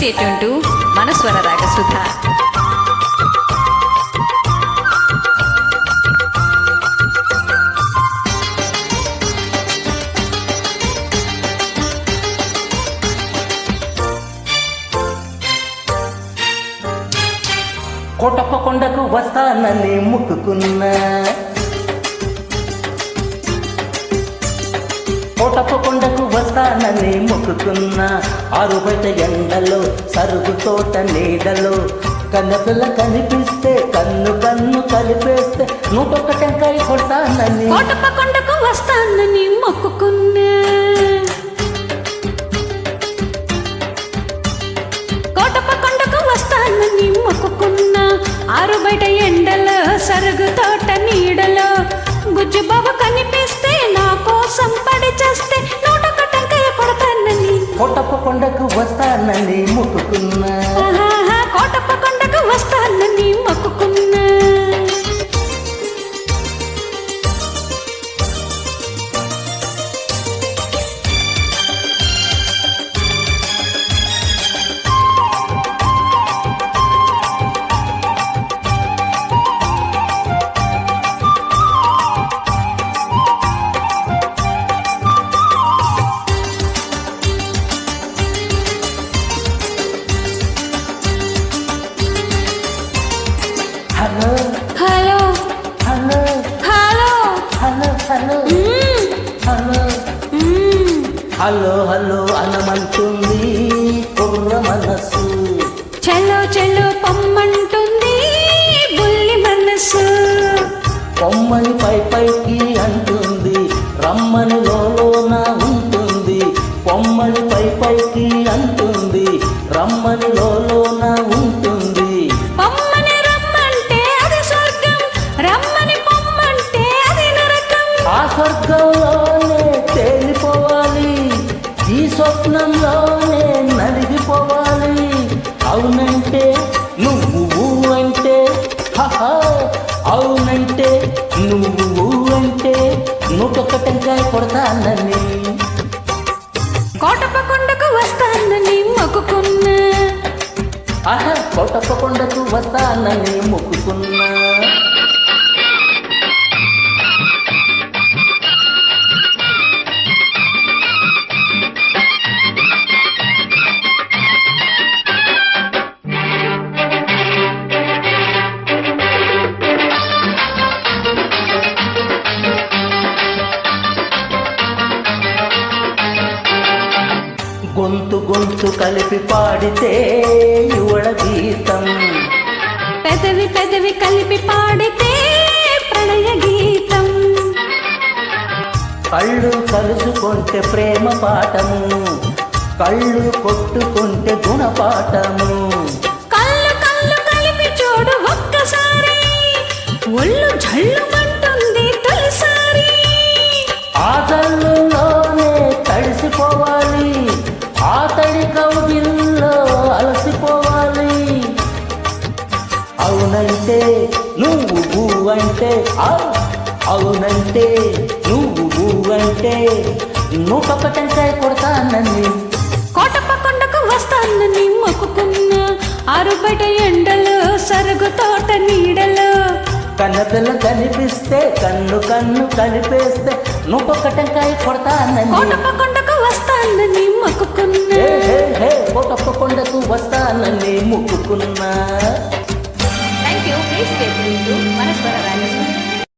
State టు మనస్వర రాగసుధ కోటప్ప కొండకు వస్తానని ముక్కుకున్నా. వస్తానని మొక్కుకున్నా ఆరు బయట ఎండలో సరుగు తోట నీడలో. కన్నపిల్ల కనిపిస్తే కన్ను కన్ను కలిపేస్తే నూటొక్క టెంకాయ కొడతానని. కొండకు వస్తానని మొక్కుకున్నా. కోటప్ప కొండకు వస్తానని మొక్కుకున్నా. ఆరు బయట ఎండలో సరుగు తోట నీడ వస్తానని మొక్కుకున్నా కోటప్ప కొండకు వస్తానని మొక్కుకున్నా. హలో. హలో. హలో అనమంటుంది కుర్ర మనసు చలో చలో పొమ్మంటుంది బుల్లి మనసు కొమ్మని పై పైకి అంటుంది రమ్మని లోన ఉంటుంది. కొమ్మని పై పైకి అంటుంది రమ్మని లోన అవునంటే నువ్వు అంటే నూటొక్క టెంకాయ కొడతానని. కోటప్ప కొండకు వస్తానని మొక్కుకున్నా. ఆహా కోటప్ప కొండకు వస్తానని మొక్కుకున్నా. గొంతు గొంతు కలిపి పాడితే యువడ గీతం. పెదవి పెదవి కలిపి పాడితే ప్రణయ గీతం. కళ్ళు కలుసుకుంటే ప్రేమ పాఠము కళ్ళు కొట్టుకుంటే గుణపాఠము. కళ్ళు కళ్ళు కలిపి చూడు ఒక్కసారి ఒళ్ళు జల్లుమంటుంది అంటే అవ్. అవునంటే నువ్వు అంటే నూటొక్క టెంకాయ కొడతానని. కోటప్ప కొండకు వస్తానని మొక్కుకున్నా ఆరు బయట ఎండలో సరుగు తోట నీడలో. కన్నపిల్ల కనిపిస్తే కన్ను కన్ను కలిపేస్తే నూటొక్క టెంకాయ కొడతానని కోటప్ప కొండకు వస్తానని మొక్కుకున్నా